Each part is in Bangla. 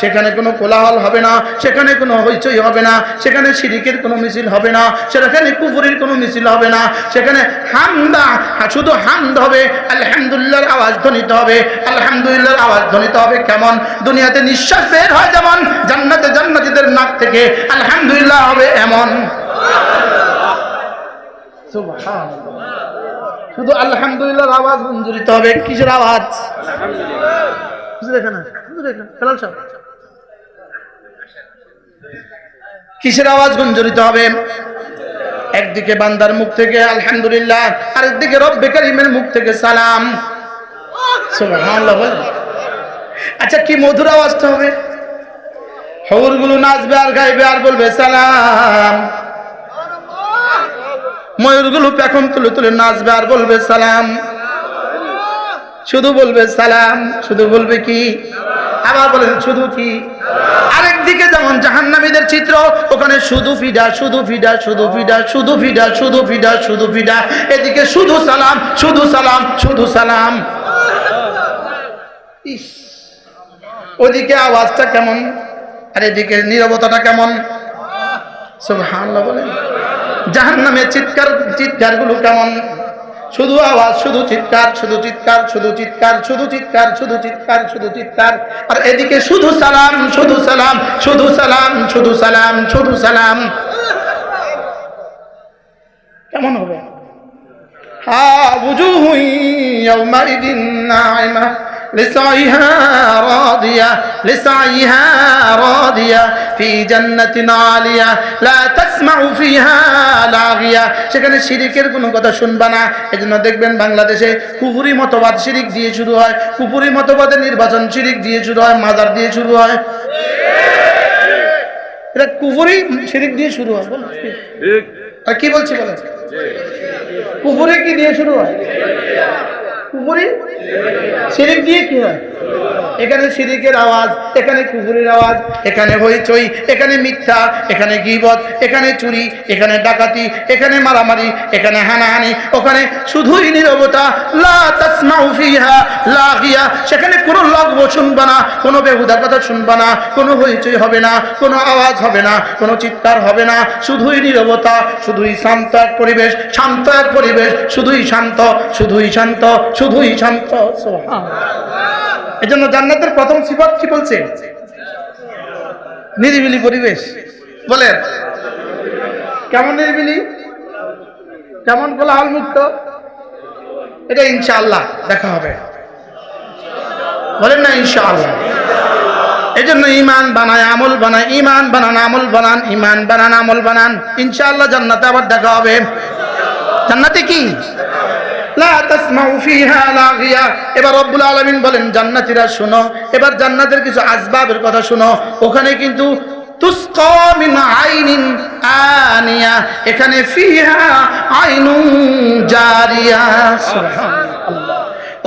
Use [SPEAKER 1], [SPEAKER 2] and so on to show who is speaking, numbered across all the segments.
[SPEAKER 1] সেখানে কোনো কোলাহল হবে না, সেখানে কোনো হইচই হবে না, সেখানে শিরিকের কোনো মিছিল হবে না, সেখানে কুফুরির কোনো মিছিল হবে না, সেখানে হামদা শুধু হামদ হবে, আলহামদুলিল্লাহর আওয়াজ ধ্বনিত হবে, আলহামদুলিল্লাহর আওয়াজ ধ্বনিত হবে কেমন? দুনিয়াতে নিঃশ্বাস বের হয় যেমন, জান্নাতে জান্নাতীদের নাক থেকে আলহামদুলিল্লাহ হবে এমন। সুবহানাল্লাহ। শুধু আলহামদুলিল্লাহর আওয়াজ মঞ্জুরিত হবে। কিসের আওয়াজ। কিসের আওয়াজ গুঞ্জরিত হবে? একদিকে বান্দার মুখ থেকে আলহামদুলিল্লাহ, আরেকদিকে রব্বে করিমের মুখ থেকে সালাম। আচ্ছা কি মধুর আওয়াজটা হবে? হৌরগুলো নাচবে আর গাইবে আর বলবে সালাম। ময়ূরগুলো পেখম তুলে তুলে নাচবে আর বলবে সালাম। শুধু বলবে সালাম, শুধু বলবে কি? আবার বলেন, শুধু কি? আরেকদিকে যেমন জাহান্নামীদের চিত্র, ওখানে শুধু ফিডা শুধু ফিডা শুধু ফিডা শুধু ফিডা শুধু ফিডা শুধু ফিডা। এদিকে শুধু সালাম শুধু সালাম শুধু সালাম। ইস, ওদিকে আওয়াজটা কেমন? আর এদিকে নীরবতাটা কেমন? সুবহানাল্লাহ বলেন। জাহান্নামের চিৎকার, চিৎকারগুলো কেমন? শুধু আওয়াজ, শুধু চিৎকার শুধু চিৎকার শুধু চিৎকার শুধু চিৎকার শুধু চিৎকার শুধু চিৎকার। আর এদিকে শুধু সালাম শুধু সালাম শুধু সালাম শুধু সালাম শুধু সালাম। কেমন হবে? হা ইয়াউমাইদিন নাইমা। لسعيها راضية لسعيها راضية في جنة عالية لا تسمع فيها لاغية সেখানে শিরিকের কোনো কথা শুনবা না এজন্য দেখবেন বাংলাদেশে কুপুরি মতবাদ শিরিক দিয়ে শুরু হয় কুপুরি মতবাদের নির্বাচন শিরিক দিয়ে শুরু হয় মাজার দিয়ে শুরু হয় এটা কুপুরি শিরিক দিয়ে শুরু হয় বলো। আর কি বলছি বলেন কুপুরি কি দিয়ে শুরু হয় কুপুরি শিরিক দিয়ে কি হয়? এখানে শিরিকের আওয়াজ, এখানে কুকুরের আওয়াজ, এখানে হইচই, এখানে মিথ্যা, এখানে গিবত, এখানে চুরি, এখানে ডাকাতি, এখানে মারামারি, এখানে হানাহানি, ওখানে শুধুই নীরবতা লাগিয়া সেখানে কোনো লগব শুনবা না, কোনো বেহুদার কথা শুনবা না, কোনো হইচই হবে না, কোনো আওয়াজ হবে না, কোনো চিৎকার হবে না, শুধুই নীরবতা, শুধুই শান্ত এক পরিবেশ, শান্ত এক পরিবেশ, শুধুই শান্ত শুধুই শান্ত শুধুই শান্ত এজন্য জান্নাতের প্রথম সিফাত কি বলছে? নিরিবিলি পরিবেশ। বলেন। কেমন নিরিবিলি? কেমন কোলাহল মুক্ত? এটা ইনশাআল্লাহ দেখা হবে। বলেন না ইনশাআল্লাহ। এই জন্য ইমান বানায় আমল বানায় ইমান বানান আমল বানান ইমান বানান আমল বানান। ইনশাআল্লাহ জান্নাতে আবার দেখা হবে। জান্নাতে কি? এবার রব্বুল আলামিন বলেন, জান্নাতীরা শুনো। এবার জান্নাতের কিছু আসবাবের কথা শুনো। ওখানে কিন্তু এখানে ফিহা আইনু জারিয়া।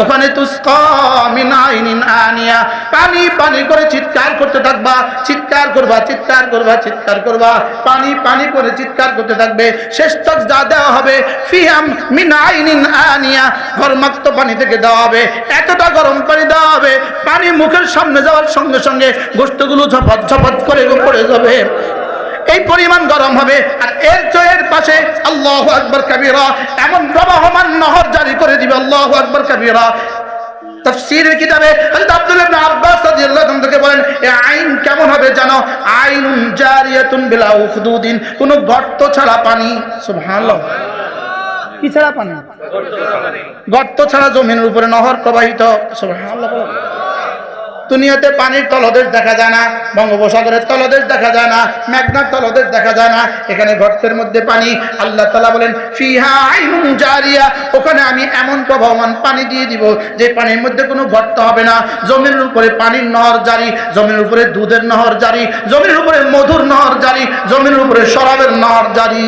[SPEAKER 1] ওখানে আনিয়া। পানি পানি করে চিৎকার করতে থাকবা, চিৎকার করবা চিৎকার করবা চিৎকার করবা। পানি পানি করে চিৎকার করতে থাকবে। শেষ তক যা দেওয়া হবে, ফিহাম মিন আনিয়া। ঘরমাক্ত পানি থেকে দেওয়া হবে, এতটা গরম পানি দেওয়া হবে। পানি মুখের সামনে যাওয়ার সঙ্গে সঙ্গে গোস্তগুলো ঝপট ঝপট করে পড়ে যাবে। এই পরিমাণ গরম হবে, আর এর জয়ের পাশে আল্লাহ আকবর কাবিরা, এমন প্রবাহমান নহর জারি করে দিবে আল্লাহ আকবর কাবিরা। বলেন আইন কেমন হবে জানো? কোন গর্ত ছাড়া পানি পানি? গর্ত ছাড়া জমিনের উপরে নহর প্রবাহিত। দুনিয়াতে পানির তলদেশ দেখা যায় না, বঙ্গোপসাগরের তলদেশ দেখা যায় না, মেঘনার তলদেশ দেখা যায় না। এখানে গর্তের মধ্যে পানি, আল্লাহ তালা বলেন, ফিহা আইনুন জারিয়া, ওখানে আমি এমন প্রবাহমান পানি দিয়ে দিব যে পানির মধ্যে কোনো গর্ত হবে না। জমির উপরে পানির নহর জারি জমির উপরে দুধের নহর জারি জমির উপরে মধুর নহর জারি জমির উপরে শরাবের নহর জারি।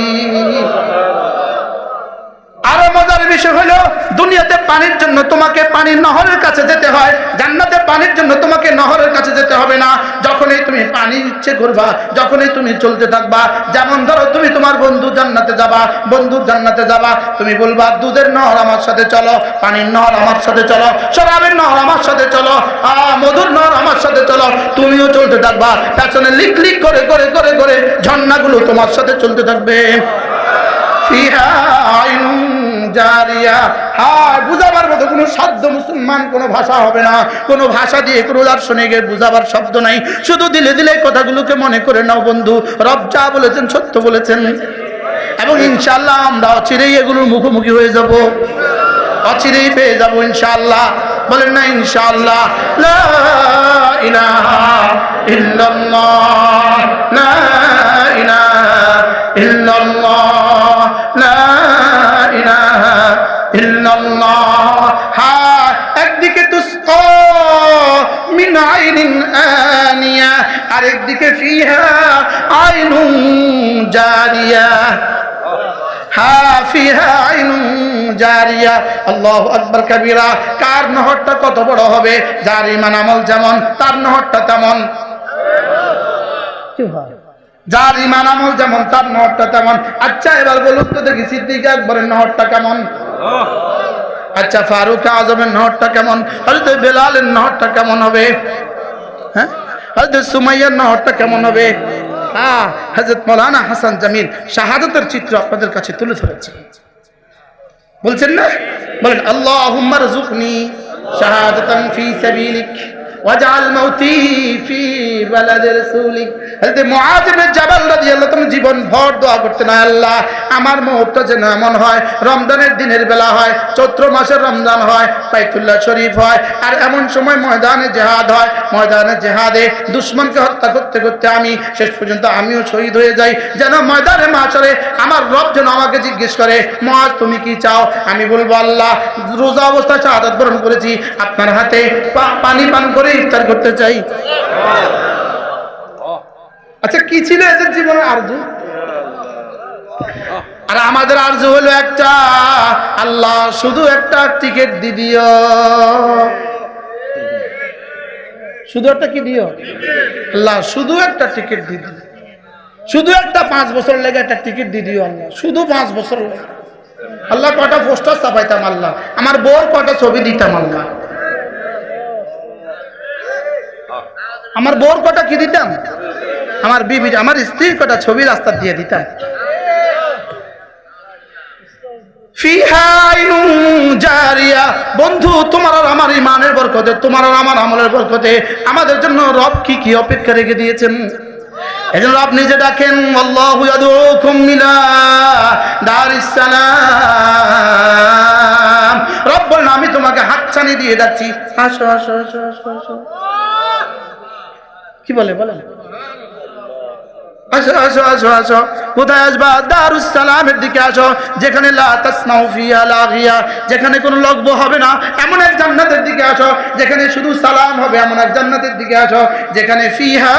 [SPEAKER 1] আরও মজার বিষয় হলো, দুনিয়াতে পানির জন্য তোমাকে পানির নহরের কাছে যেতে হয়, জান্নাতে পানির জন্য তোমাকে নহরের কাছে যেতে হবে না। যখনই তুমি পানি ইচ্ছে করবা, যখনই তুমি চলতে থাকবা, যেমন ধরো তুমি তোমার বন্ধু জান্নাতে যাবা, বন্ধুর জান্নাতে যাবা, তুমি বলবা, দুধের নহর আমার সাথে চলো, পানির নহর আমার সাথে চলো, শরাবের নহর আমার সাথে চলো, আ, মধুর নহর আমার সাথে চলো। তুমিও চলতে থাকবা, পেছনে লিক লিক করে করে করে করে ঝর্ণাগুলো তোমার সাথে চলতে থাকবে। ফিহা আইনুন জারিয়া। বুঝাবার মতো কোনো শব্দ মুসলমান কোনো ভাষা হবে না। কোনো ভাষা দিয়ে কোনো বুঝাবার শব্দ নাই। শুধু দিলে দিলে কথাগুলোকে মনে করে নাও বন্ধু। রব যা বলেছেন সত্য বলেছেন। এবং ইনশাল্লাহ আমরা অচিরেই এগুলোর মুখোমুখি হয়ে যাব। অচিরেই পেয়ে যাব ইনশাল্লাহ বলেন না ইনশাল্লাহ ইল্লাল্লাহ ইল্লাল্লাহ। আরেকদিকে ফিহা জারিয়া। আল্লাহু আকবার কবিরা, কার নহরটা কত বড় হবে? যার ইমান আমল যেমন, তার নহরটা তেমন। যার ইমান আমল যেমন, তার নহরটা তেমন। আচ্ছা এবার বলুন তো দেখি সিদ্দিক আকবরের নহরটা কেমন? আচ্ছা ফারুক আজমের নহরটা কেমন? বেলালের নহরটা কেমন হবে? হ্যাঁ? হয়তো সুমাইয়ার নহরটা কেমন হবে? হ্যাঁ হজরত মৌলানা হাসান জামিল শাহাদতের চিত্র আপনাদের কাছে তুলে ধরেছে। বলছেন না? বলেন আল্লাহ হুম্মার জুকনি শাহাদাতান ফি সাবিলিক। ওয়াজআল মাউতি ফি বালাদি রাসূলিক হযরত মুআয ইবনে জীবন ভর দোয়া "আয় আল্লাহ, আমার মুহূর্তটা যেন এমন হয়, রমজানের দিনের বেলা হয়, চৈত্র মাসের রমজান হয়, বাইতুল্লাহ শরীফ হয়, আর এমন সময় ময়দানে জেহাদ হয়, ময়দানে জেহাদে দুশ্মনকে হত্যা করতে করতে আমি শেষ পর্যন্ত আমিও শহীদ হয়ে যাই, যেন ময়দানে মাছরে আমার রব যেন আমাকে জিজ্ঞেস করে মহাজ তুমি কি চাও? আমি বলব, আল্লাহ, রোজা অবস্থায় শাহাদাত বরণ করেছি, আপনার হাতে পানি পান করে ইফতার করতে চাই। আচ্ছা কি ছিল এদের জীবনে আরজু? আর আমাদের আরজু হলো একটা। আল্লাহ শুধু একটা টিকিট দি দিও। শুধু একটা কি দিও? আল্লাহ শুধু একটা টিকিট দি দিও। শুধু একটা পাঁচ বছর লেগে একটা টিকিট দি দিও আল্লাহ। শুধু পাঁচ বছর আল্লাহ কটা পোস্টার ছাপাইতাম আল্লাহ। আমার বউর কটা ছবি দিতাম আল্লাহ। আমার বউর কটা কি দিতাম? আমার বিবি, আমার স্ত্রীর কটা ছবি রাস্তা দিয়ে দিতাম। বন্ধু, তোমার আর আমার ইমানের বরকতে, তোমার আর আমার আমলের বরকতে, আমাদের জন্য রব কি কি অপেক্ষা রেখে দিয়েছেন? এজন্য রব নিজে ডাকেন রব আমি তোমাকে হাতছানি দিয়ে যাচ্ছি আসো আসো। কি বলে, বলেন। আসো আসো আসো আসো। কোথায় আসবা? দিকে আসো। যেখানে লাগিয়া যেখানে কোনো লগব হবে না, এমন এক জান্নাতের দিকে আসো। যেখানে শুধু সালাম হবে, এমন এক জান্নাতের দিকে আসো। যেখানে ফিহা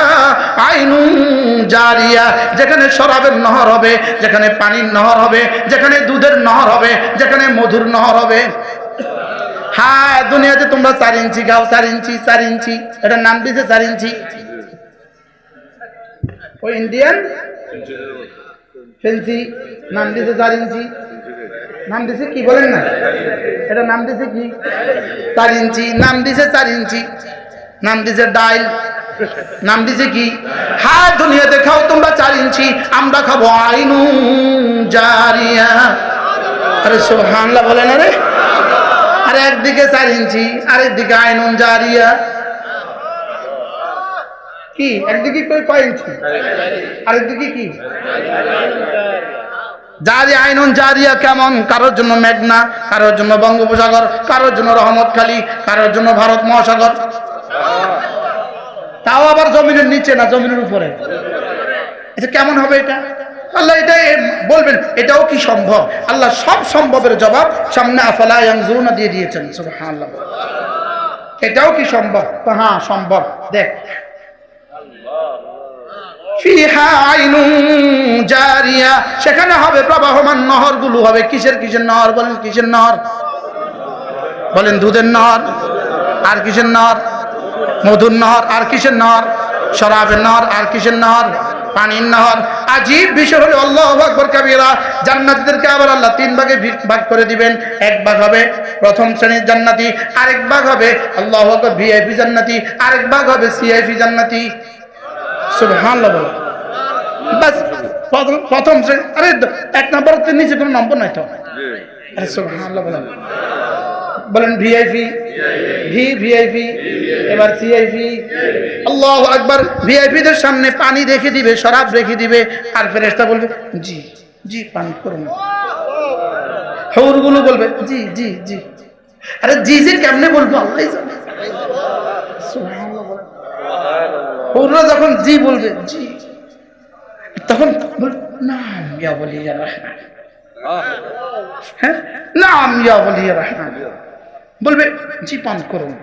[SPEAKER 1] আইনুন জারিয়া। যেখানে শরাবের নহর হবে, যেখানে পানির নহর হবে। যেখানে দুধের নহর হবে, যেখানে মধুর নহর হবে। হ্যাঁ দুনিয়াতে তোমরা চার ইঞ্চি, গাও চার ইঞ্চি চার ইঞ্চি। এটার নাম দিয়েছে চার ইঞ্চি। ওই ইন্ডিয়ান ফেন্সি নাম দিয়েছে চার ইঞ্চি। নাম দিছে কি বলেন না? এটা নাম দিছে কি? চার ইঞ্চি। নাম দিছে চার ইঞ্চি। নাম দিছে ডাইল। নাম দিছে কি? হ্যাঁ দুনিয়াতে খাও তোমরা চার ইঞ্চি। আমরা খাব আইনু জারিয়া আরে সুবহানাল্লাহ বলে না রে আর একদিকে চার ইঞ্চি, আরেকদিকে আইনুন জারিয়া কি? একদিকে কয় ইঞ্চি আরেকদিকে কি? জারি আইনুন, জারিয়া কেমন? কারোর জন্য মেঘনা, কারোর জন্য বঙ্গোপসাগর, কারোর জন্য রহমত খালি, কারোর জন্য ভারত মহাসাগর। তাও আবার জমিনের নিচে না, জমিনের উপরে? এটা কেমন হবে এটা? আল্লাহ এটা বলবেন, এটাও কি সম্ভব? আল্লাহ সব সম্ভবের জবাব সামনে আফালা ইয়ানজুরুনা দিয়ে দিয়েছেন, সুবহানাল্লাহ। এটাও কি সম্ভব? হ্যাঁ সম্ভব। দেখ জারিয়া। সেখানে হবে প্রবাহমান নহরগুলো। হবে কিসের কিসের নহর? বলেন কিসের নহর? বলেন দুধের নহর। আর কিসের নহর? মধুর নহর। আর কিসের নহর? শরাবের নহর। আর কিসের নহর? পানির নহর। আজীব বিষয় হলো আল্লাহ আকবর কাবিরা। জান্নাতীদেরকে আবার আল্লাহ তিন ভাগে ভাগ করে দিবেন। এক ভাগ হবে প্রথম শ্রেণির জান্নাতি, আরেক ভাগ হবে আল্লাহ আকবর ভিআইপি জান্নাতি, আরেক ভাগ হবে সিআইপি জান্নাতি। বলো বাস, প্রথম শ্রেণি আরে, এক নম্বর নিচে কোনো নম্বর নাই তো? আরে, সুবহানাল্লাহ বলেন। বলেন ভিআইপি ভি ভিআইপি এবার সিআইপি আল্লাহ আকবার ভিআইপিদের সামনে পানি রেখে দিবে, শরাব রেখে দিবে, আর ফেরেশতা বলবে, জি জি, পান করুন। হৌরগুলো বলবে, জি জি জি। আরে, জি জি কেমনে বলব? আল্লাহ হৌররা যখন জি বলবে জি। তখন নাম ইয়া বলি রহমান। হ্যাঁ? নাম ইয়া বলি রহমান। বলবে জি পান করুন।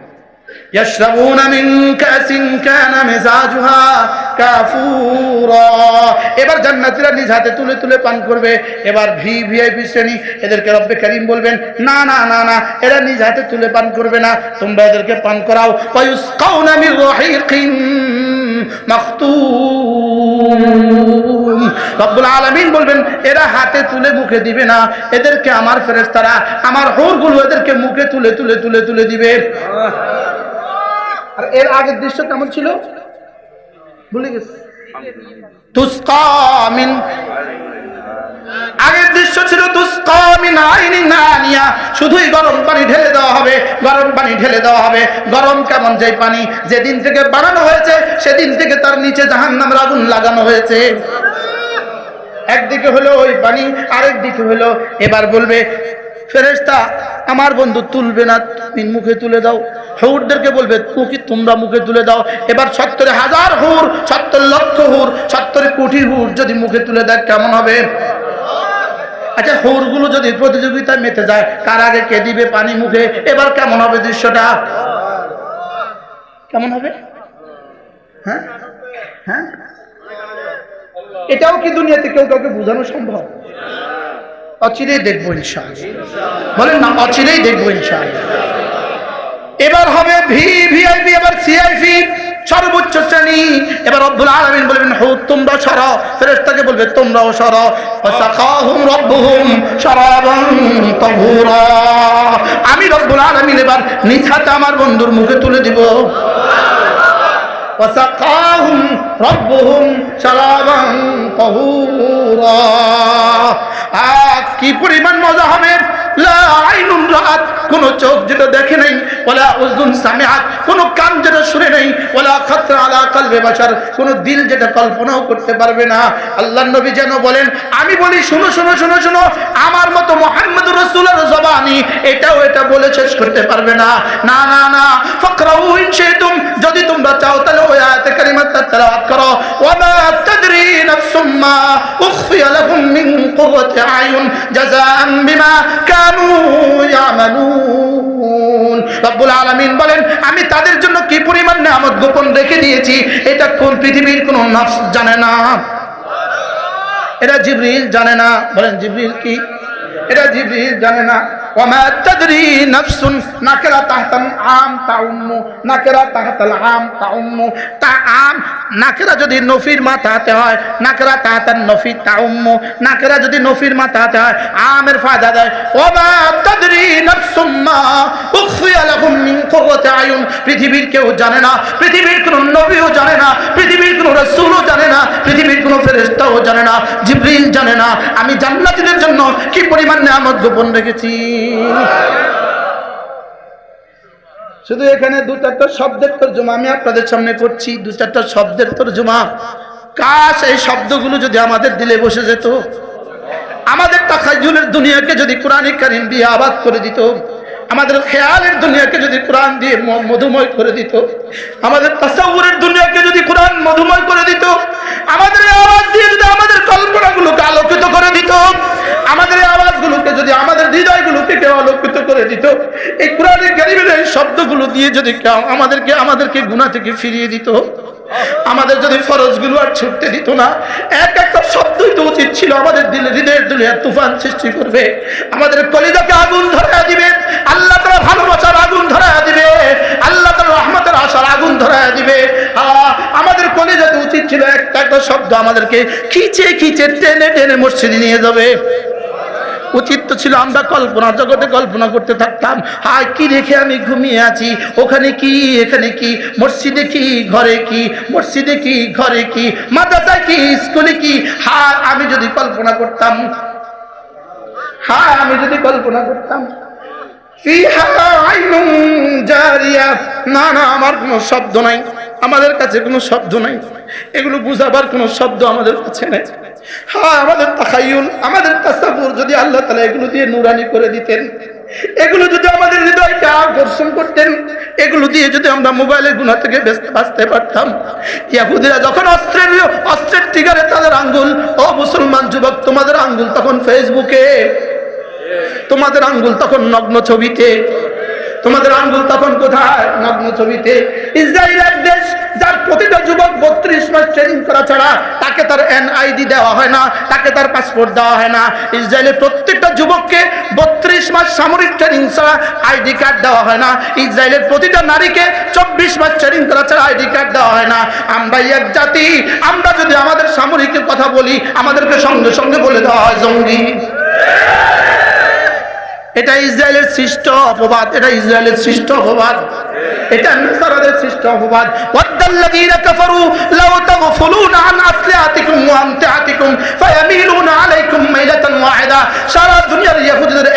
[SPEAKER 1] এবার জান্নাতিরা নিজ হাতে তুলে তুলে পান করবে। এবার ভি ভিআইপি শ্রেণি, এদেরকে রব্বে করিম বলবেন, না না না না, এরা নিজ হাতে তুলে পান করবে না, তোমরা এদেরকে পান করাও। রব্বুল আলমিন বলবেন, এরা হাতে তুলে মুখে দিবে না, এদেরকে আমার ফেরেস্তারা আমার হোরগুলো এদেরকে মুখে তুলে তুলে তুলে তুলে দিবে। আর এর আগের দৃশ্য কেমন ছিল? ভুলে আগের দৃশ্য ছিল আনিয়া শুধুই গরম পানি ঢেলে দেওয়া হবে, গরম পানি ঢেলে দেওয়া হবে। গরম কেমন যে পানি, যেদিন থেকে বানানো হয়েছে, সেদিন থেকে তার নিচে জাহান্নামের আগুন লাগানো হয়েছে। একদিকে হলো ওই পানি, আরেক দিকে হলো, এবার বলবে ফেরেশতা আমার বন্ধু তুলবে না, তুমি মুখে তুলে দাও। হৌরদেরকে বলবে মুখে তোমরা মুখে তুলে দাও? এবার সত্তরে হাজার হুর, সত্তর লক্ষ হুর, সত্তরে কোটি হুর যদি মুখে তুলে দেয়, কেমন হবে? আচ্ছা হৌরগুলো যদি প্রতিযোগিতায় মেতে যায়, কার আগে কে দিবে পানি মুখে? এবার কেমন হবে দৃশ্যটা? কেমন হবে? হ্যাঁ? হ্যাঁ? এটাও কি দুনিয়াতে কেউ কাউকে বোঝানো সম্ভব? অচিরেই দেখব ইনশাল বলেন না, অচিরেই দেখব ইনশাল এবার হবে ভি ভিআইপি এবার সিআইপি, সর্বোচ্চ শ্রেণি। এবার অব্দুল আলমিন বলবেন, হো, তোমরা সর। ফেরেস্তাকে বলবে, তোমরাও সর। আমি রব্বুল আলমিন এবার নিছাতে আমার বন্ধুর মুখে তুলে দিব। রব্বুহুম সরাবং তহুরা। কি পরিমাণ মজা হবে? লা আইনুন কোন চোখ যেটা দেখে নাই, ওলা উজুন সামিআত, কোন কান যেটা শুনে নাই, ওলা খাতরা আলা কলবে বাশার, কোন দিল যেটা কল্পনাও করতে পারবে না। আল্লাহর নবী যেন বলেন, আমি বলি, শুনো শুনো শুনো শুনো, আমার মতো মোহাম্মদ রসুলের জবানি এটাও এটা বলে শেষ করতে পারবে না। না না না, ফকরাউ ইন শিতুম, যদি তোমরা চাও তাহলে ওই আয়াতে কারিমাত তেলাওয়াত করো। ওয়ামা তাদরি নাফসুম মা উখফিয়া লাহুম মিন কুররাতি আয়ুন জাযাআন বিমা কানু ইয়ামালুন। বলেন, আমি তাদের জন্য কি পরিমাণ নামত গোপন রেখে দিয়েছি? এটা কোন পৃথিবীর কোন নফস জানে না। এটা জিবরিল জানে না। বলেন, জিবরিল কি? এটা জিবরিল জানে না। নাকেরা যদি নফির হয় নাকেরা নাকেরা যদি নফির হয় আমের ফায়দা দেয় পৃথিবীর কেউ জানে না, পৃথিবীর কোনো নবীও জানে না, পৃথিবীর কোনো রাসূলও জানে না, পৃথিবীর কোনো ফেরেশতাও জানে না, জিবরিল জানে না। আমি জান্নাতীদের জন্য কি পরিমাণ নিয়ামত গোপন রেখেছি? শুধু এখানে দু চারটা শব্দের তর্জমা, আমি আপনাদের সামনে করছি দু চারটা শব্দের তর্জমা। কাশ, এই শব্দগুলো যদি আমাদের দিলে বসে যেত, আমাদের তাকাজুলের দুনিয়াকে যদি কোরআনিক কারিম দিয়ে আবাদ করে দিত আমাদের খেয়ালের দুনিয়াকে যদি কোরআন দিয়ে মধুময় করে দিত, আমাদের তাসাউরের দুনিয়াকে যদি কোরআন মধুময় করে দিত, আমাদের আওয়াজ দিয়ে যদি আমাদের কল্পনাগুলোকে আলোকিত করে দিত, আমাদের আওয়াজগুলোকে যদি আমাদের হৃদয়গুলোকে কেউ আলোকিত করে দিত, এই কোরআনের গরিবের শব্দগুলো দিয়ে যদি আমাদেরকে আমাদেরকে গুণা থেকে ফিরিয়ে দিত আমাদের যদি ফরজগুলো আর ছুটতে দিত না, এক একটা শব্দই তো উচিত ছিল, আমাদের দিলে হৃদয়ের দুনিয়ার তুফান সৃষ্টি করবে। আমাদের কলিজাকে আগুন ধরা দিবে, আল্লাহ তালা ভালোবাসার আগুন ধরা দিবে, আল্লাহ তালা রহমতের আশার আগুন ধরা দিবে। আমাদের কলিজাতে উচিত ছিল একটা একটা শব্দ আমাদেরকে খিচে খিচে টেনে টেনে মসজিদে নিয়ে যাবে। উচিত তো ছিল আমরা কল্পনা জগতে কল্পনা করতে থাকতাম। হায়, কি রেখে আমি ঘুমিয়ে আছি? ওখানে কি, এখানে কি? মসজিদে কি, ঘরে কি? মসজিদে কি, ঘরে কি? মাদ্রাসায় কি, স্কুলে কি? হায়, আমি যদি কল্পনা করতাম। হায়, আমি যদি কল্পনা করতাম। না না, আমার কোনো শব্দ নাই। আমাদের কাছে কোনো শব্দ নাই। এগুলো বুঝাবার কোনো শব্দ আমাদের কাছে নেই। হ্যাঁ আমাদের তাকাইউল আমাদের তাসাবুর যদি আল্লাহ তালা এগুলো দিয়ে নুরানি করে দিতেন, এগুলো যদি আমাদের হৃদয়কে আকর্ষণ করতেন, এগুলো দিয়ে যদি আমরা মোবাইলের গুণা থেকে বাঁচতে পারতাম। ইয়াহুদিরা যখন অস্ত্রের অস্ত্রের টিকারে তাদের আঙ্গুল, ও মুসলমান যুবক, তোমাদের আঙ্গুল তখন ফেসবুকে তোমাদের আঙ্গুল তখন নগ্ন ছবিতে তোমাদের আঙ্গুল তখন কোথায়? নগ্ন ছবিতে। ইসরায়েল এক দেশ, যার প্রতিটা যুবক বত্রিশ মাস ট্রেনিং করা ছাড়া তাকে তার এনআইডি দেওয়া হয় না, তাকে তার পাসপোর্ট দেওয়া হয় না। ইসরায়েলের প্রত্যেকটা যুবককে বত্রিশ মাস সামরিক ট্রেনিং ছাড়া আইডি কার্ড দেওয়া হয় না। ইসরায়েলের প্রতিটা নারীকে চব্বিশ মাস ট্রেনিং করা ছাড়া আইডি কার্ড দেওয়া হয় না। আমরা এক জাতি, আমরা যদি আমাদের সামরিকের কথা বলি, আমাদেরকে সঙ্গে সঙ্গে বলে দেওয়া হয় জঙ্গি। এটা ইসরায়েলের সৃষ্ট অপবাদ, এটা ইসরায়েলের সৃষ্ট অপবাদ। এটা নাসারাদের সৃষ্ট অপবাদ। ওয়াদ্দাল্লাযীনা কাফারু লাউ তাগফুলুনা আন ওয়া ফায়ামিলুনা আলাইকুম মাইলাতান ওয়াহিদা। সারা দুনিয়ার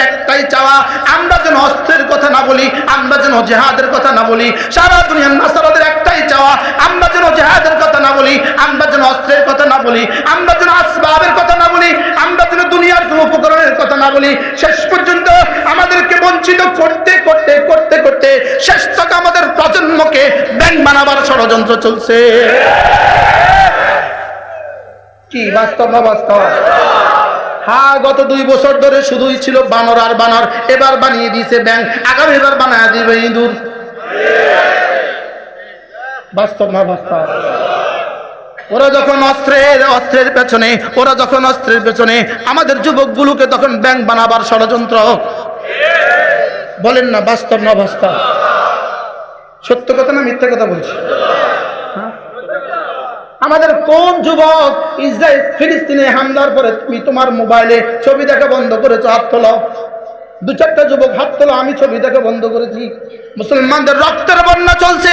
[SPEAKER 1] একটাই চাওয়া, আমরা যেন অস্ত্রের কথা না বলি, আমরা যেন জিহাদের কথা না বলি। সারা দুনিয়ার নাসারাদের একটাই চাওয়া, আমরা যেন জিহাদের কথা না বলি, আমরা যেন অস্ত্রের কথা না বলি, আমরা যেন আসবাবের কথা না বলি, আমরা যেন দুনিয়ার কোনো উপকরণের কথা না বলি। শেষ পর্যন্ত আমাদেরকে বঞ্চিত করতে করতে করতে করতে শেষ তক আমাদের প্রজন্মকে ব্যাংক বানাবার ষড়যন্ত্র চলছে। কি বাস্তব না বাস্তব? হ্যাঁ গত দুই বছর ধরে শুধুই ছিল বানর আর বানর। এবার বানিয়ে দিয়েছে ব্যাংক আগামী এবার বানায় দিবে ইঁদুর। বাস্তব না বাস্তব? ওরা যখন অস্ত্রের অস্ত্রের পেছনে, ওরা যখন অস্ত্রের পেছনে, আমাদের যুবকগুলোকে তখন ব্যাংক বানাবার ষড়যন্ত্র। বলেন না, বাস্তব না বাস্তব? সত্য কথা না মিথ্যা কথা বলছি? হ্যাঁ? আমাদের কোন যুবক ইসরায়েল, ফিলিস্তিনে হামলার পরে তুমি তোমার মোবাইলে ছবি দেখা বন্ধ করেছ, হাত তোলো। দু চারটা যুবক হাত তোলো, আমি ছবি দেখা বন্ধ করেছি। মুসলমানদের রক্তের বন্যা চলছে।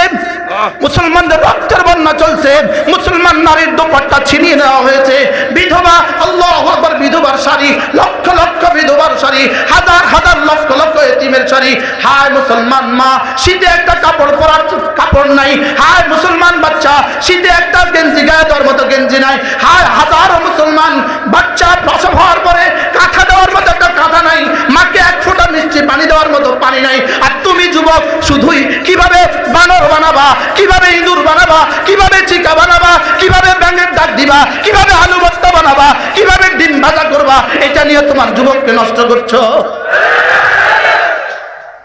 [SPEAKER 1] মুসলমানদের রক্তের বন্যা চলছে। মুসলমান নারীর দোপাট্টা ছিনিয়ে নেওয়া হয়েছে। বিধবা আল্লাহ আকবর বিধবার শাড়ি লক্ষ লক্ষ বিধবার শাড়ি হাজার হাজার লক্ষ লক্ষ এতিমের শাড়ি। হায় মুসলমান মা শীতে একটা কাপড় পরার কাপড় নাই। হায় মুসলমান বাচ্চা শীতে একটা গেঞ্জি গায়ে দেওয়ার মতো গেঞ্জি নাই। হায় হাজারো মুসলমান বাচ্চা প্রসব হওয়ার পরে কাঁথা দেওয়ার মতো একটা কাঁথা নাই। মাকে এক ফোঁটা মিষ্টি পানি দেওয়ার মতো পানি নাই। আর তুমি যুবক শুধুই কীভাবে বানর বানাবা, কীভাবে ইঁদুর বানাবা, কীভাবে চিকা বানাবা, কীভাবে ব্যাঙের ডাক দিবা, কীভাবে আলু বস্তা বানাবা, কীভাবে ডিম ভাজা করবা, এটা নিয়ে তোমার যুবককে নষ্ট করছ?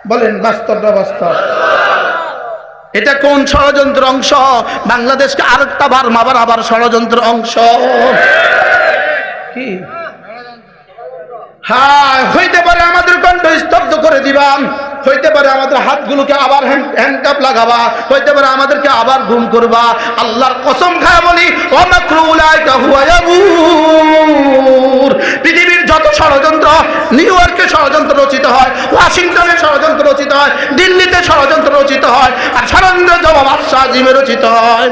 [SPEAKER 1] বলেন বাস্তব না বাস্তব। এটা কোন ষড়যন্ত্র অংশ? বাংলাদেশকে আরেকটা বার মাবার আবার ষড়যন্ত্র অংশ। কি? হ্যাঁ হইতে পারে আমাদের কণ্ঠ স্তব্ধ করে দিবা হইতে পারে আমাদের হাতগুলোকে আবার হ্যান্ডকাপ লাগাবা, হইতে পারে আমাদেরকে আবার ঘুম করবা। আল্লাহর কসম খায় বলি পৃথিবীর যত ষড়যন্ত্র নিউ ইয়র্কে ষড়যন্ত্র রচিত হয় ওয়াশিংটনে ষড়যন্ত্র রচিত হয়, দিল্লিতে ষড়যন্ত্র রচিত হয়, আর ষড়যন্ত্র জবাব বাদশাহ জিমে রচিত হয়।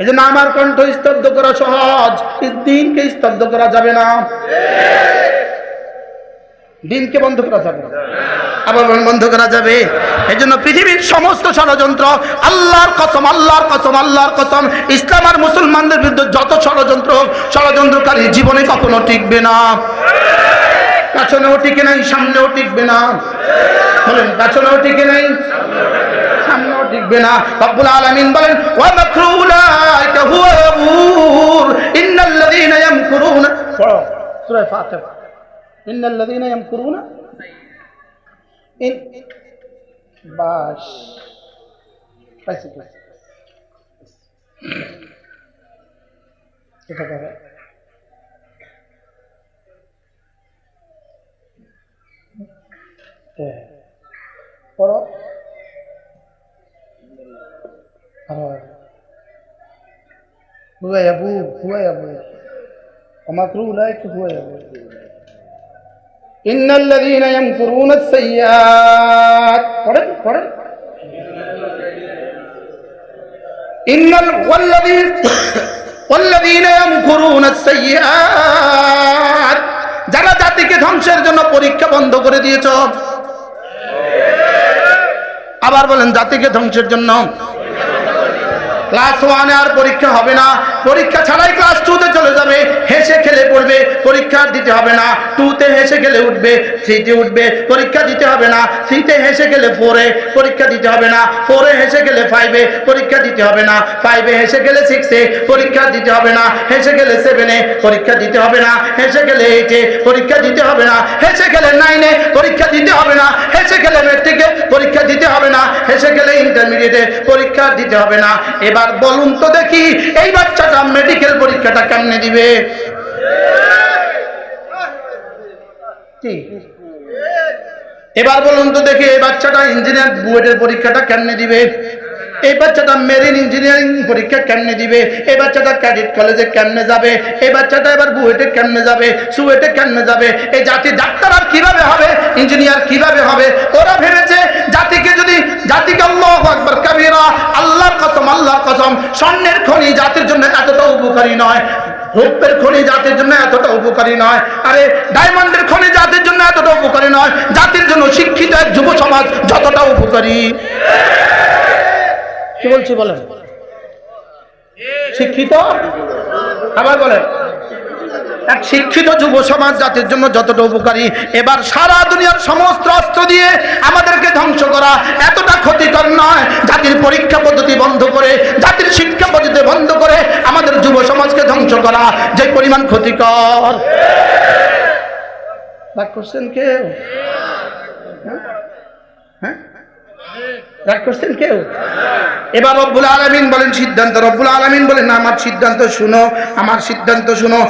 [SPEAKER 1] এই জন্য আমার কণ্ঠ স্তব্ধ করা সহজ দিনকে স্তব্ধ করা যাবে না। দিনকে বন্ধ করা যাবে। আবার বন্ধ করা যাবে। এই জন্য পৃথিবীর সমস্ত ষড়যন্ত্র, আল্লাহর কসম আল্লাহর কসম আল্লাহর কসম, ইসলাম আর মুসলমানদের বিরুদ্ধে যত ষড়যন্ত্র ষড়যন্ত্রকারী জীবনে কখনো টিকবে না। পেছনেও টিকে নাই, সামনেও টিকবে না। বলেন, পেছনেও টিকে নাই, সামনেও টিকবে না। বলেন, ওয়া মাকরু উলাইকা হুয়া ইয়াবুর ইন্নাল্লাযীনা ইয়ামকুরুনা ইন্নাল্লাযীনা ইয়ামকুরুনা ইন বাস পাইছি পাইছি এটা দেখো। হ্যাঁ। পড়ো আমার هو يبوب هو يبوب ومكروه لا هو يبوب إن ইন্নাল্লাযীনা ইয়ামকুরুনাস সাইয়্যাত পড়েন পড়েন। ইন্নাল ওয়াল্লাযীন ওয়াল্লাযীনা ইয়ামকুরুনাস যারা জাতিকে ধ্বংসের জন্য পরীক্ষা বন্ধ করে দিয়েছ। আবার বলেন, জাতিকে ধ্বংসের জন্য। ক্লাস ওয়ানে আর পরীক্ষা হবে না। পরীক্ষা ছাড়াই ক্লাস টুতে চলে যাবে হেসে খেলে পড়বে পরীক্ষা দিতে হবে না টুতে হেসে খেলে উঠবে থ্রিতে উঠবে পরীক্ষা দিতে হবে না থ্রিতে হেসে গেলে ফোরে পরীক্ষা দিতে হবে না ফোরে হেসে গেলে ফাইভে পরীক্ষা দিতে হবে না ফাইভে হেসে গেলে সিক্সে পরীক্ষা দিতে হবে না হেসে গেলে সেভেনে পরীক্ষা দিতে হবে না হেসে গেলে এইটে পরীক্ষা দিতে হবে না হেসে গেলে নাইনে পরীক্ষা দিতে হবে না হেসে গেলে মেট্রিকে পরীক্ষা দিতে হবে না হেসে গেলে ইন্টারমিডিয়েটে পরীক্ষা দিতে হবে না এবার বলুন তো দেখি এই বাচ্চাটা মেডিকেল পরীক্ষাটা কেমনে দিবে? এবার বলুন তো দেখি, এই বাচ্চাটা ইঞ্জিনিয়ার বুয়েটের পরীক্ষাটা কেমনে দিবে? এই বাচ্চাটা মেরিন ইঞ্জিনিয়ারিং পরীক্ষা কেমনে দিবে? এই বাচ্চাটা ক্যাডেট কলেজে কেমনে যাবে? এই বাচ্চাটা এবার বুয়েটে কেমনে যাবে? সুয়েটে কেমনে যাবে? এই জাতি ডাক্তার আর কীভাবে হবে? ইঞ্জিনিয়ার কীভাবে হবে? ওরা আল্লাহর কসম, স্বর্ণের খনি জাতির জন্য এতটা উপকারী নয় খনি জাতির জন্য এতটা উপকারী নয়, আরে ডায়মন্ডের খনি জাতির জন্য এতটা উপকারী নয়, জাতির জন্য শিক্ষিত এক যুব সমাজ যতটা উপকারী। কি বলছি বলেন? শিক্ষিত? আবার বলেন। এক শিক্ষিত যুব সমাজ জাতির জন্য যতটা উপকারী, এবার সারা দুনিয়ার সমস্ত অস্ত্র দিয়ে আমাদেরকে ধ্বংস করা এতটা ক্ষতিকর নয়। জাতির পরীক্ষা পদ্ধতি বন্ধ করে, জাতির শিক্ষা পদ্ধতি বন্ধ করে আমাদের যুব সমাজকে ধ্বংস করা, যে পরিমাণ ক্ষতিকর। কেউ? হ্যাঁ? হ্যাঁ? রাগ করছেন কেউ? এবার রব্বুল আলামিন বলেন, সিদ্ধান্ত, রব্বুল আলামিন বলেন, আমার সিদ্ধান্ত শুনো, আমার সিদ্ধান্ত শুনো।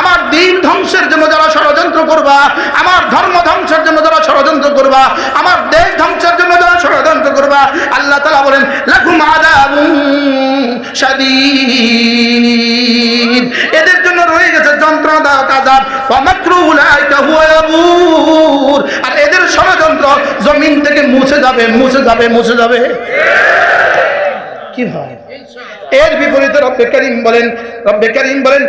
[SPEAKER 1] আমার দিন ধ্বংসের জন্য যারা ষড়যন্ত্র করবা, আমার ধর্ম ধ্বংসের জন্য যারা ষড়যন্ত্র করবা, আমার দেশ ধ্বংসের জন্য যারা ষড়যন্ত্র করবা, আল্লাহ তালা বলেন আযাবুন শাদীদ। এদের জন্য রয়ে গেছে যন্ত্রণাদায়ক হুয়া আর এদের ষড়যন্ত্র জমিন থেকে মুছে যাবে মুছে যাবে মুছে যাবে কি হয় এর বিপরীতে রব্বে করিম বলেন রব্বে করিম বলেন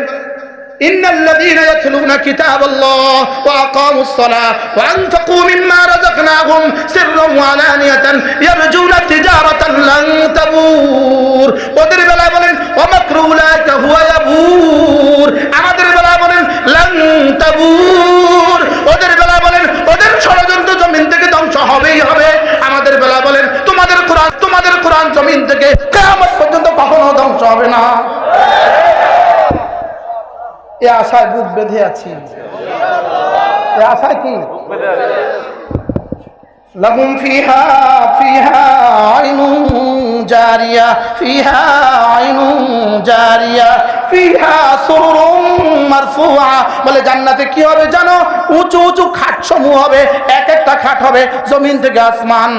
[SPEAKER 1] إن الذين يتلون كتاب الله وأقاموا الصلاة وأنفقوا مما رزقناهم سرا وعلانية يرجون تجارة لن تبور ওদের বেলায় বলেন ومكر أولئك هو يبور আমাদের বেলায় বলেন لن تبور ওদের বেলায় বলেন ওদের এ আশায় বুক বেঁধে আছি এ আশায় কি لهم فيها فيها عين جارية فيها عين جارية فيها سرر مرفوعة বলে জান্নাতে কি হবে জানো উঁচু উঁচু খাট সমূহ হবে এক একটা খাট হবে জমিন থেকে আসমান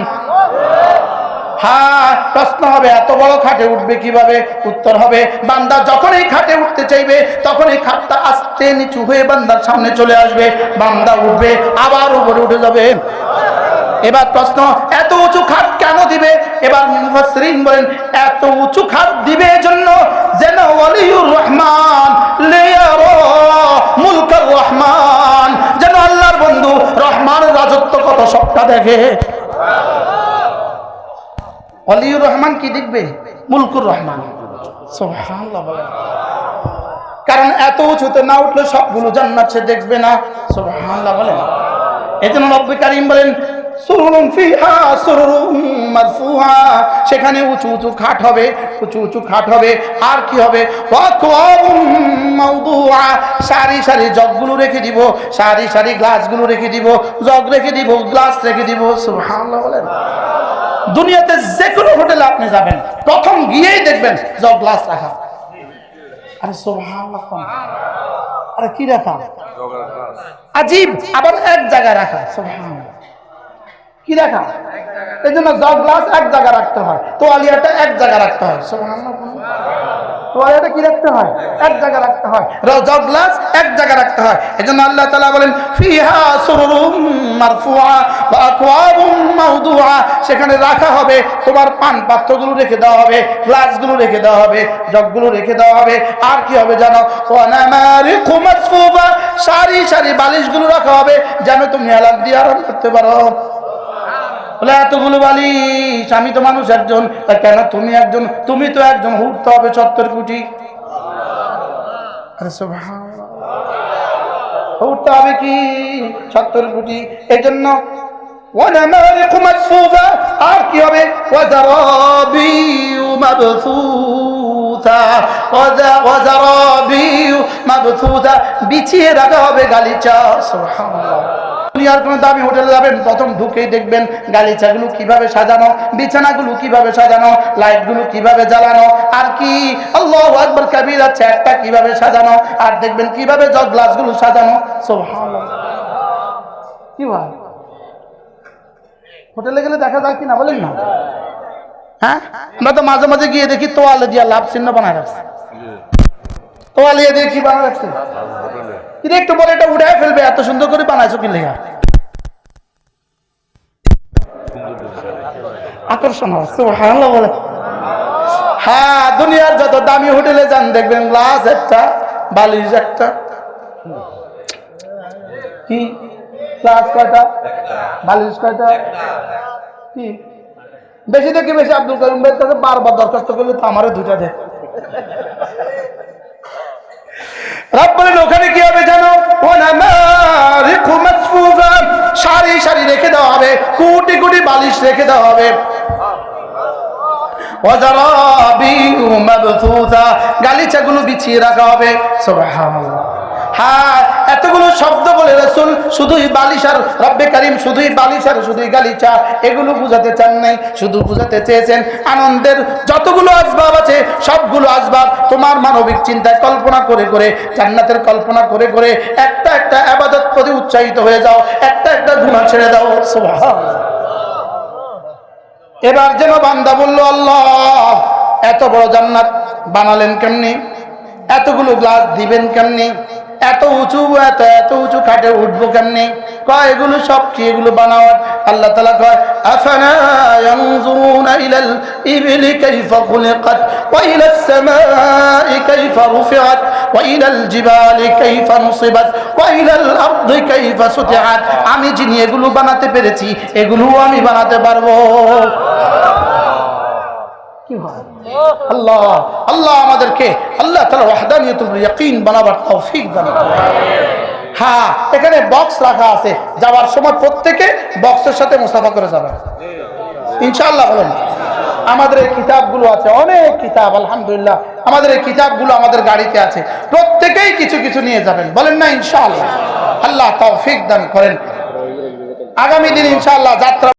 [SPEAKER 1] হ্যাঁ প্রশ্ন হবে, এত বড় খাটে উঠবে কীভাবে? উত্তর হবে, বান্দা যখন এই খাটে উঠতে চাইবে তখন এই খাটটা আস্তে নিচু হয়ে বান্দার সামনে চলে আসবে। বান্দা উঠবে, আবার উপরে উঠে যাবে। এবার প্রশ্ন, এত উঁচু খাট কেন দিবে? এবার মুফাসসিরিন বলেন, এত উঁচু খাট দিবে এজন্য যেন ওয়ালিউর রহমান লিয়ারা মুলকার রহমান। যেন আল্লাহর বন্ধু রহমানের রাজত্ব কত সবটা দেখে। অলিউর রহমান কি দেখবে? মুলকুর রহমান। কারণ এত উঁচুতে না উঠলে সবগুলো জান্নাত সে দেখবে না। বলেন। এই জন্য রব্বি কারিম বলেন সেখানে উঁচু উঁচু খাট হবে উঁচু উঁচু খাট হবে। আর কি হবে? সারি সারি জগগুলো রেখে দিব সারি সারি গ্লাসগুলো রেখে দিব জগ রেখে দিব গ্লাস রেখে দিব। সুবহানাল্লাহ বলেন। দুনিয়াতে যে কোনো হোটেলে আপনি যাবেন। প্রথম গিয়েই দেখবেন জগ গ্লাস রাখা। আরে সুবহানাল্লাহ আরে কি রাখা? আজীব, আবার এক জায়গায় রাখা। সুবহানাল্লাহ। কি রাখা? এই জন্য জব গ্লাস এক জায়গায় রাখতে হয়। তোয়ালিয়াটা এক জায়গায় রাখতে হয়। কি রাখতে হয়? এক জায়গায় রাখতে হয়। গ্লাস এক জায়গায় রাখতে হয়। এই জন্য আল্লাহ তাআলা বলেন, ফিহা সুরুরুম মারফুআ ওয়া আকওয়াবুম মাওদুআ সেখানে রাখা হবে তোমার পান পাত্রগুলো রেখে দেওয়া হবে, গ্লাসগুলো রেখে দেওয়া হবে, জগগুলো রেখে দেওয়া হবে। আর কি হবে জানো? নামারিকু সারি সারি বালিশগুলো রাখা হবে, যেন তুমি আলাম দিয়ে আরাম করতে পারো। বলে আমি তো মানুষ একজন। তা কেন তুমি একজন? তুমি তো একজন উঠতে হবে সত্তর কুটি। আরে উঠতে হবে কি? সত্তর কুটি। এই জন্য আর কি হবে? বিছিয়ে রাখা হবে গালিচা সোহাম সুবহানাল্লাহ দুনিয়ার কোনো দামি হোটেলে যাবেন, প্রথম ঢুকেই দেখবেন গালিচাগুলো কীভাবে সাজানো, বিছানাগুলো কীভাবে সাজানো, লাইটগুলো কীভাবে জ্বালানো, আর কি আল্লাহ একবার কাবির আছে, একটা কীভাবে সাজানো, আর দেখবেন কীভাবে জগ গ্লাসগুলো সাজানো। কি হোটেলে গেলে দেখা যায় কি না বলেন না? হ্যাঁ? আমরা তো মাঝে মাঝে গিয়ে দেখি তোয়ালে দিয়া লাভ চিহ্ন বানায় রাখছে। তোয়ালে দিয়ে কি বানায় রাখছে? কিন্তু একটু পরে এটা উঠে ফেলবে, এত সুন্দর করে বানাইছো কি লেখা আকর্ষণ বলে। হ্যাঁ দুনিয়ার যত দামি হোটেলে যান, দেখবেন গ্লাস একটা, বালিশ একটা। কি? গ্লাস কয়টা? বালিশ কয়টা? কি? বেশি দেখি বেশি আব্দুল করিম ভাই তাকে বারবার দরখাস্ত করলে তো আমারও দুটা দেয়। রব বলেন, ওখানে কি হবে জানো? সারি সারি রেখে দেওয়া হবে, কোটি কোটি বালিশ রেখে দেওয়া হবে। গালিচাগুলো বিছিয়ে রাখা হবে। সুবহানাল্লাহ। হ্যাঁ এতগুলো শব্দ বলে রসুল শুধুই বালিশ আর রব্বে কারিম শুধুই বালিশ আর শুধুই গালিচা, এগুলো বুঝাতে চান নাই, শুধু বুঝাতে চেয়েছেন আনন্দের যতগুলো আসবাব আছে, সবগুলো আসবাব তোমার মানবিক চিন্তায় কল্পনা করে করে, জান্নাতের কল্পনা করে করে একটা একটা আবাদত প্রতি উৎসাহিত হয়ে যাও, একটা একটা গুণা ছেড়ে দাও এবার যেন বান্দা বলল, আল্লাহ, এত বড় জান্নাত বানালেন কেমনি? এতগুলো গ্লাস দিবেন কেমনি? এত উঁচু, এত এত উঁচু খাটে উঠবো কেমনি? কয়, এগুলো সব কি? এগুলো বানাওয়ার? আল্লাহ তালা কয় আফানা ইয়ানজুরুনা ইলাল ইবলি কাইফা খুলিকাত, ওয়া ইলাস সামাই কাইফা রুফিআত, ওয়া ইলাল জিবালি কাইফা নুসিবাত, ওয়া ইলাল আরদি কাইফা সুতিহাত। আমি যিনি এগুলো বানাতে পেরেছি, এগুলোও আমি বানাতে পারব। কি হয়? আল্লাহ আল্লাহ আমাদেরকে, আল্লাহ তালা বানাবার তৌফিক হ্যাঁ এখানে বক্স রাখা আছে। যাওয়ার সময় প্রত্যেকে বক্সের সাথে মুসাফা করে যাবে ইনশাআল্লাহ বলেন। আমাদের এই কিতাবগুলো আছে, অনেক কিতাব, আলহামদুলিল্লাহ। আমাদের এই কিতাবগুলো আমাদের গাড়িতে আছে। প্রত্যেকেই কিছু কিছু নিয়ে যাবেন। বলেন না, ইনশাআল্লাহ। আল্লাহ তৌফিক দান করেন। আগামী দিন ইনশাআল্লাহ যাত্রা